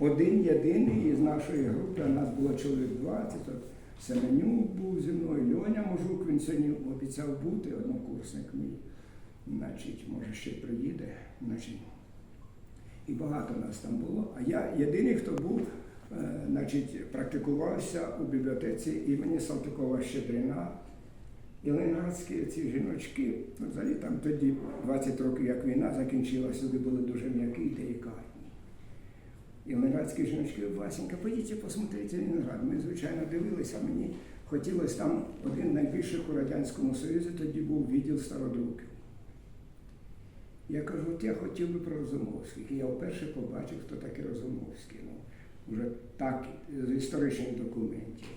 один єдиний із нашої групи, а нас було чоловік 20, от Семенюк був зі мною, Льоня Мужук, він сьогодні обіцяв бути, однокурсник мій. Значить, може ще приїде. Значить, і багато нас там було. А я єдиний, хто був, е, значить, практикувався у бібліотеці імені Салтикова Щедрина. І ленградські ці жіночки, взагалі там тоді 20 років, як війна закінчилася, люди були дуже м'які і делікатні. І ленградські жіночки, Васенька, поїдьте, посмотрите Ленінград. Ми, звичайно, дивилися, мені хотілося там один з найбільших у Радянському Союзі, тоді був відділ стародруків. Я кажу, от я хотів би про Розумовських. І я вперше побачив, хто такий Розумовський. Ну, вже так, з історичних документів.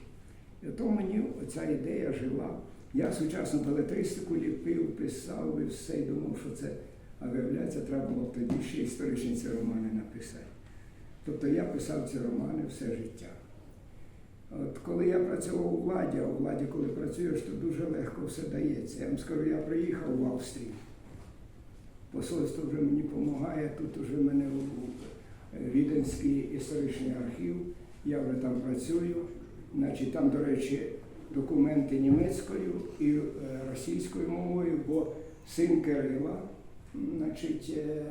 І то мені ця ідея жила. Я сучасну белетристику ліпив, писав і все, і думав, що це, а виявляється, треба було тоді ще історичні ці романи написати. Тобто я писав ці романи все життя. От коли я працював у владі, а у владі, коли працюєш, то дуже легко все дається. Я вам скажу, я приїхав в Австрію. Посольство вже мені допомагає, тут вже в мене Віденський історичний архів, я вже там працюю. Значить, там, до речі, документи німецькою і е, російською мовою, бо син Кирила, значить, е,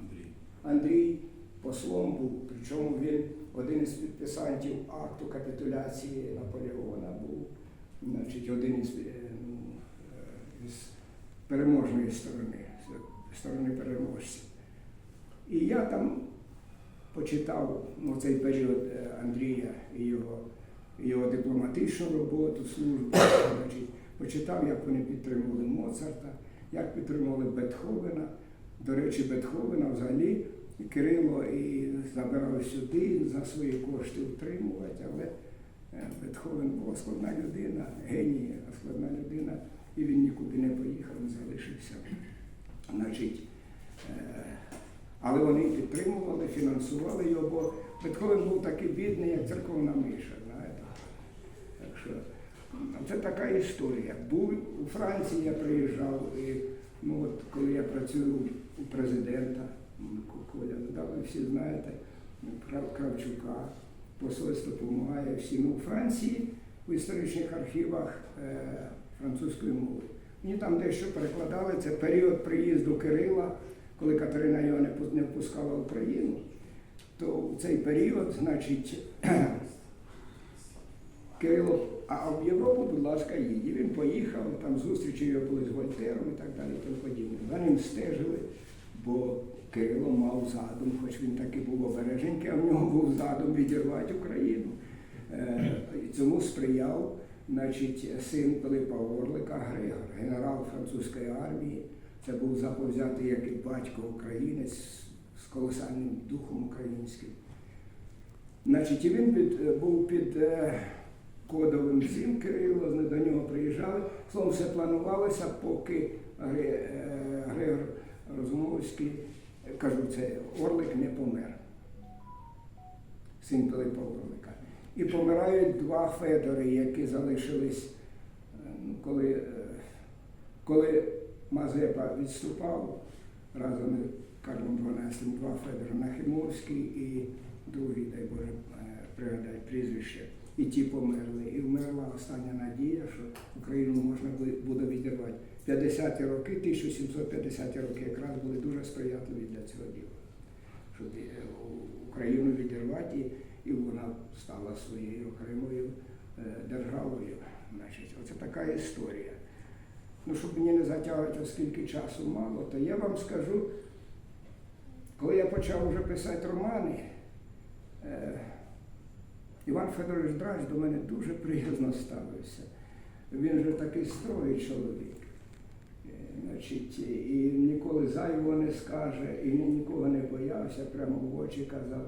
Андрій. Андрій послом був, причому він один із підписантів акту капітуляції Наполеона був, значить, один із, е, ну, е, із переможної сторони, сторони переможців. І я там почитав ну, цей період е, Андрія і його, його дипломатичну роботу, службу, значить, почитав, як вони підтримували Моцарта, як підтримували Бетховена. До речі, Бетховена взагалі Кирило і забирав сюди за свої кошти утримувати, але е, Бетховен була складна людина, геній, складна людина, і він нікуди не поїхав, він залишився. Значить, е, але вони підтримували, фінансували його, бо Бетховен був такий бідний, як церковна миша. Знаєте. Так що ну, це така історія. Був у Франції, я приїжджав, і ну, от, коли я працюю у президента, да, ви всі знаєте, Крав- Кравчука, посольство допомагає всім у Франції в історичних архівах е, французькою мовою. Мені там дещо перекладали, це період приїзду Кирила, коли Катерина його не впускала в Україну, то в цей період, значить, Кирило, а в Європу, будь ласка, їдь. Він поїхав, там зустрічі його були з Вольтером і так далі, і тому подібне. За ним стежили, бо Кирило мав задум, хоч він таки був обереженький, а в нього був задум відірвати Україну. Е, Цьому сприяв значить, син Пилипа Орлика, Григор, генерал французької армії. Це був заповзятий як і батько українець з колосальним духом українським. Значить, і він під, е, був під е, кодовим цим Кирило, до нього приїжджали. Словом, все планувалося, поки Григор Розумовський, кажу, це Орлик не помер. Син Пилипа Орлика. І помирають два Федори, які залишились, е, ну, коли, е, коли Мазепа відступав разом із Карлом XII, два Федори Нахимовський і другий, дай Боже, е, пригадай прізвище. І ті померли. І вмерла остання надія, що Україну можна буде відірвати. 50-ті роки, 1750-ті роки якраз були дуже сприятливі для цього діла. Щоб е, Україну відірвати, і, вона стала своєю окремою е, державою. Значить, оце така історія. Ну, щоб мені не затягувати, оскільки часу мало, то я вам скажу, коли я почав вже писати романи, е, Іван Федорович Драч до мене дуже приязно ставився. Він же такий строгий чоловік. Значить, і ніколи зайвого не скаже, і нікого не боявся, прямо в очі казав.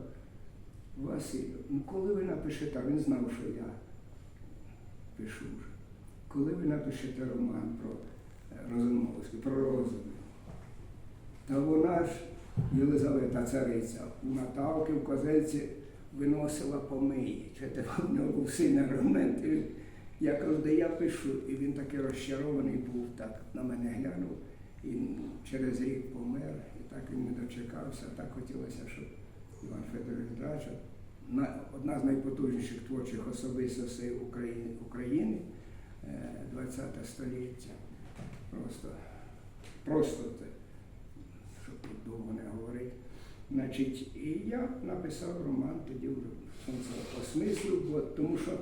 Василю, ну коли ви напишете, він знав, що я пишу вже. Коли ви напишете роман про е, Розумовську, про розум, та вона ж, Єлизавета цариця, у Наталки в козельці виносила помиї. Чи в нього був сильний аргумент. Я кажу, де я пишу, і він такий розчарований був, так на мене глянув. І через рік помер, і так він не дочекався. Так хотілося, щоб Іван Федорович Драча, одна з найпотужніших творчих особистостей України, України ХХ століття. Просто, просто це, щоб тут довго не говорити. Значить, і я написав роман тоді вже сонце осмислив, бо тому що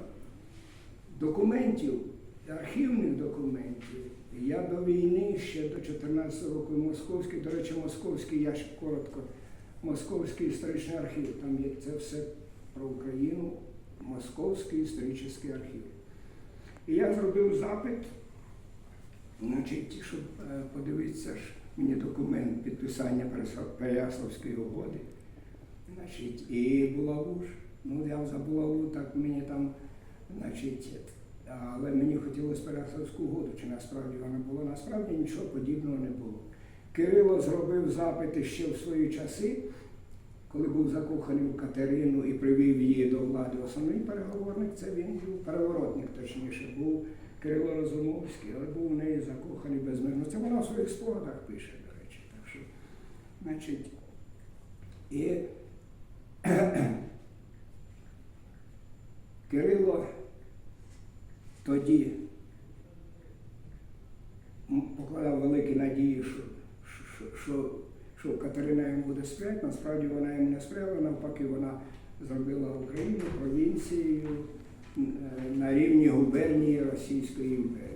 документів, архівних документів, я до війни ще до 14 року московський, до речі, московський, я ще коротко, московський історичний архів, там є це все про Україну, московський історичний архів. І я зробив запит, значить, щоб е, подивитися ж мені документ підписання Переяславської угоди. Значить, і булаву ж. Ну, я за булаву, так мені там, значить, але мені хотілося Переяславську угоду, чи насправді вона була. Насправді нічого подібного не було. Кирило зробив запити ще в свої часи, коли був закоханий в Катерину і привів її до влади. Основний переговорник це він був, переворотник, точніше, був Кирило Розумовський, але був в неї закоханий безмежно. Це вона в своїх спогадах пише, до речі. Так що, значить, і Кирило тоді покладав великі надії, що, що, що, Катерина йому буде сприяти. Насправді вона йому не сприяла, навпаки, вона зробила Україну провінцією е, на рівні губернії Російської імперії.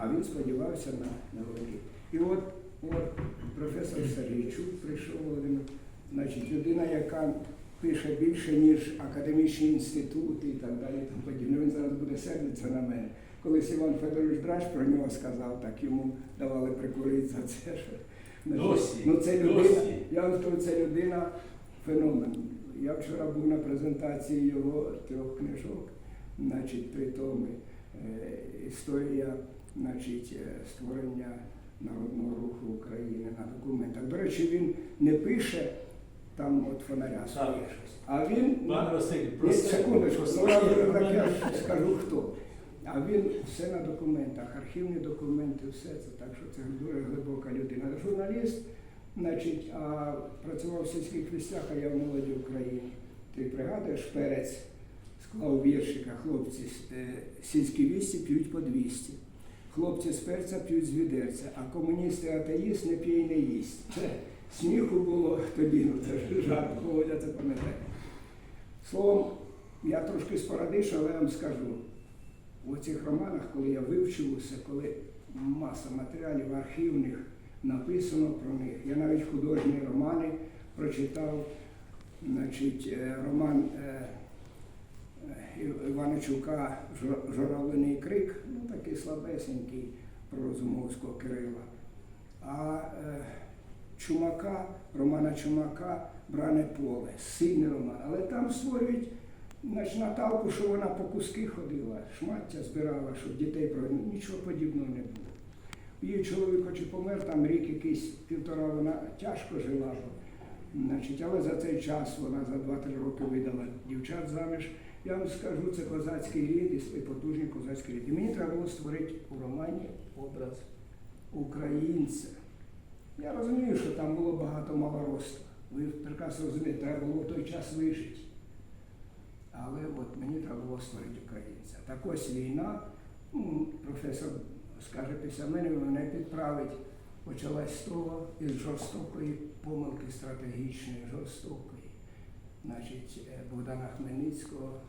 А він сподівався на, на великі. І от, от професор Сергійчук прийшов, він, значить, людина, яка пише більше, ніж академічні інститути і так далі. і тому подібне. Він зараз буде сердитися на мене. Колись Іван Федорович Драч про нього сказав, так йому давали прикурити за це. Що, Досі, ну, це людина, досі. я вам скажу, це людина феномен. Я вчора був на презентації його трьох книжок, значить, три томи. Е, Історія значить, е, створення народного руху України на документах. До речі, він не пише там от фонаря щось. А він Пане Василь, просто секундочку, ну, я скажу хто. А він все на документах, архівні документи, все це. Так що це дуже глибока людина. Журналіст, значить, а працював в сільських вістях, а я в молоді України. Ти пригадуєш, перець склав віршика, хлопці е, сільські вісті п'ють по 200. Хлопці з перця п'ють з відерця, а комуністи атеїст не п'є і не їсть. Сміху було тоді, ну це ж жарт, Володя це пам'ятає. Словом, я трошки спорадишу, але я вам скажу. У цих романах, коли я вивчив усе, коли маса матеріалів архівних написано про них, я навіть художні романи прочитав, значить, е, роман Іваничука Журавлиний крик, ну такий слабесенький про Розумовського Кирила. А е, Чумака, Романа Чумака Бране поле, сильний роман. Але там створюють Наталку, що вона по куски ходила, шмаття збирала, щоб дітей про нічого подібного не було. Її чоловік хоч і помер, там рік якийсь півтора вона тяжко жила. Значить, але за цей час вона за 2-3 роки видала дівчат заміж. Я вам скажу, це козацький рід і потужний козацький рід. І мені треба було створити у романі образ українця. Я розумію, що там було багато малороства. Ви прекрасно розумієте, треба було в той час вижити. Але от мені треба було створити українця. Так ось війна, ну, професор скаже після мене, мене підправить. Почалась з того із жорстокої помилки стратегічної, жорстокої. Значить, е, Богдана Хмельницького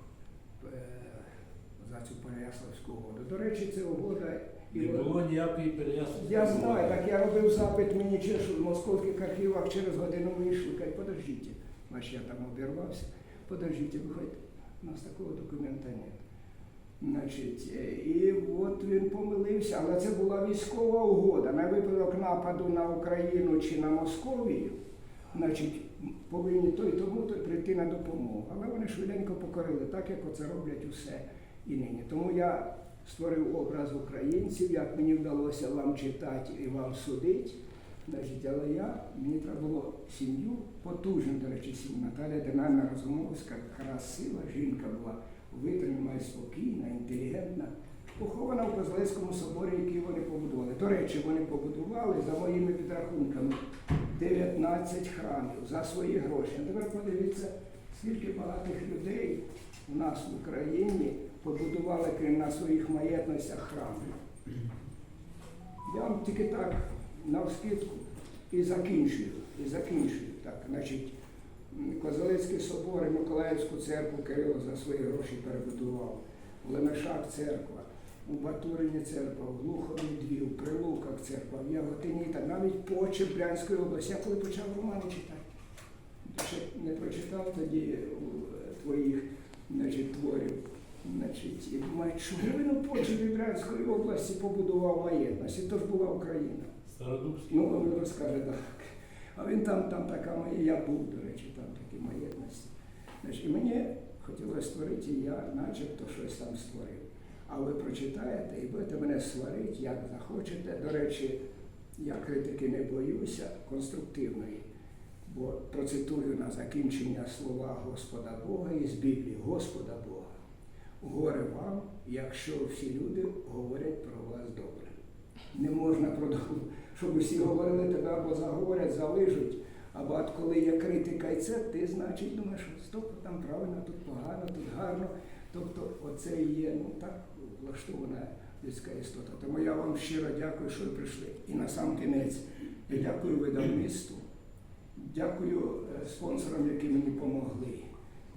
за цю Переяславську угоду. До речі, це угода і Не було ніякої переясної. я знаю, так я робив запит, мені чешу в московських архівах через годину вийшли, кажуть, подождіть, Бач, я там обірвався, подождіть, виходьте, у нас такого документа нет. Значить, е, і от він помилився, але це була військова угода. На випадок нападу на Україну чи на Московію, значить, повинні той тому той прийти на допомогу. Але вони швиденько покорили, так як оце роблять усе і нині. Тому я створив образ українців, як мені вдалося вам читати і вам судити. Значить, але я, мені треба було сім'ю, потужну, до речі, сім'ю. Наталя Динарна Розумовська, красива жінка була, витримана, спокійна, інтелігентна. Похована в Козлецькому соборі, який вони побудували. До речі, вони побудували за моїми підрахунками 19 храмів за свої гроші. А тепер подивіться, скільки багатих людей у нас в Україні побудували крім на своїх маєтностях храми. Я вам тільки так навскидку і закінчую. І закінчую. Так, значить, Козелецький собор і Миколаївську церкву Кирило за свої гроші перебудував. В Лемешах церква, у Батурині церква, в Глухові у Прилуках церква, в Яготині та навіть по Чемплянської області. Я коли почав романи читати, ще не прочитав тоді е, твоїх значить, творів. Значить, і думаю, чому він Почі Брянської області побудував маєтність? І то ж була Україна. Стародубський. Ну, він розкаже так. А він там, там така моя, я був, до речі, там такі маєтності. Значить, і мені хотілося створити, і я начебто щось там створив. А ви прочитаєте і будете мене сварити, як захочете. До речі, я критики не боюся конструктивної, бо процитую на закінчення слова Господа Бога із Біблії, Господа Бога. Горе вам, якщо всі люди говорять про вас добре. Не можна продовжувати, щоб усі говорили тебе або заговорять, залижуть. Або от коли є критика і це, ти значить думаєш, стоп, там правильно, тут погано, тут гарно. Тобто оце і є ну так влаштована людська істота. Тому я вам щиро дякую, що ви прийшли. І на сам кінець я дякую видавництву, дякую е, спонсорам, які мені допомогли.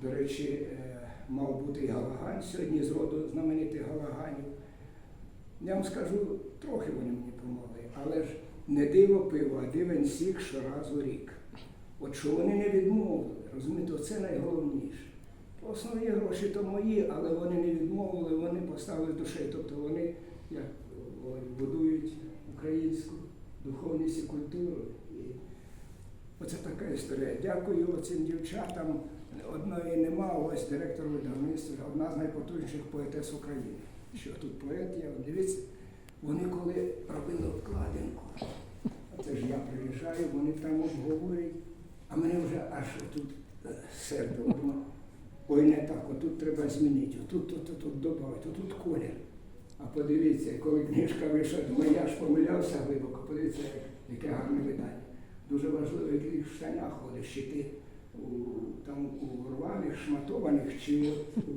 До речі, е, мав бути і Галагань сьогодні з роду знаменитих Галаганів. Я вам скажу, трохи вони мені допомогли, але ж не диво пиво, а дивен сік щоразу рік. От що вони не відмовили, розумієте, це найголовніше. Основні гроші то мої, але вони не відмовили, вони поставили душею. Тобто вони як будують українську духовність і культуру. І оце така історія. Дякую цим дівчатам. Одної нема, ось директор видавництва, одна з найпотужніших поетес України. Що тут поет є, дивіться, вони коли робили обкладинку, це ж я приїжджаю, вони там обговорюють, а мене вже аж тут сердило. Ой, не так, отут треба змінити, отут, тут, тут, тут додати, отут колір. А подивіться, коли книжка вийшла, думаю, я ж помилявся глибоко, подивіться, яке гарне видання. Дуже важливо, в штанях ходиш, чи ти у, там у рваних, шматованих, чи у,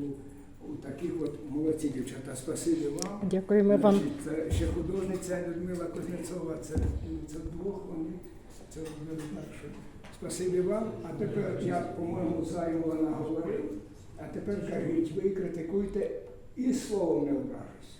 у таких от молодці дівчата. Спасибі вам. Дякуємо вам. Це ще художниця Людмила Кузнєцова, це, це двох вони це так, що спасибі вам. А тепер я, по-моєму, зайво наговорив, а тепер кажіть, ви критикуйте і словом не ображусь.